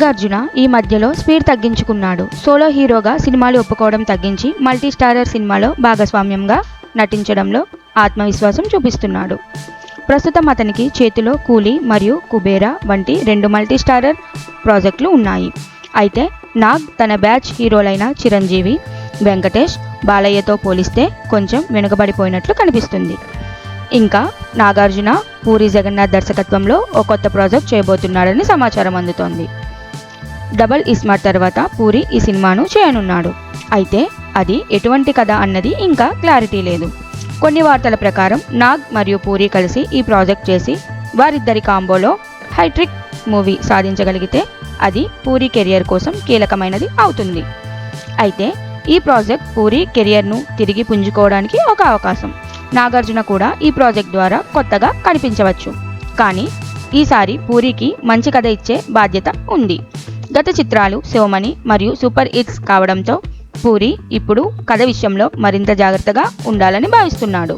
నాగార్జున ఈ మధ్యలో స్పీడ్ తగ్గించుకున్నాడు. సోలో హీరోగా సినిమాలు ఒప్పుకోవడం తగ్గించి మల్టీ స్టారర్ సినిమాలో భాగస్వామ్యంగా నటించడంలో ఆత్మవిశ్వాసం చూపిస్తున్నాడు. ప్రస్తుతం అతనికి చేతిలో కూలీ మరియు కుబేరా వంటి రెండు మల్టీ స్టారర్ ప్రాజెక్టులు ఉన్నాయి. అయితే నాగ్ తన బ్యాచ్ హీరోలైన చిరంజీవి వెంకటేష్ బాలయ్యతో పోలిస్తే కొంచెం వెనుకబడిపోయినట్లు కనిపిస్తుంది. ఇంకా నాగార్జున పూరి జగన్నాథ్ దర్శకత్వంలో ఓ కొత్త ప్రాజెక్ట్ చేయబోతున్నాడని సమాచారం అందుతోంది. డబల్ ఇస్మార్ట్ తర్వాత పూరి ఈ సినిమాను చేయనున్నాడు. అయితే అది ఎటువంటి కథ అన్నది ఇంకా క్లారిటీ లేదు. కొన్ని వార్తల ప్రకారం నాగ్ మరియు పూరి కలిసి ఈ ప్రాజెక్ట్ చేసి వారిద్దరి కాంబోలో హైట్రిక్ మూవీ సాధించగలిగితే అది పూరి కెరియర్ కోసం కీలకమైనది అవుతుంది. అయితే ఈ ప్రాజెక్ట్ పూరి కెరియర్ను తిరిగి పుంజుకోవడానికి ఒక అవకాశం. నాగార్జున కూడా ఈ ప్రాజెక్ట్ ద్వారా కొత్తగా కనిపించవచ్చు. కానీ ఈసారి పూరికి మంచి కథ ఇచ్చే బాధ్యత ఉంది. గత చిత్రాలు శివమణి మరియు సూపర్ హిట్స్ కావడంతో పూరి ఇప్పుడు కథ విషయంలో మరింత జాగ్రత్తగా ఉండాలని భావిస్తున్నాడు.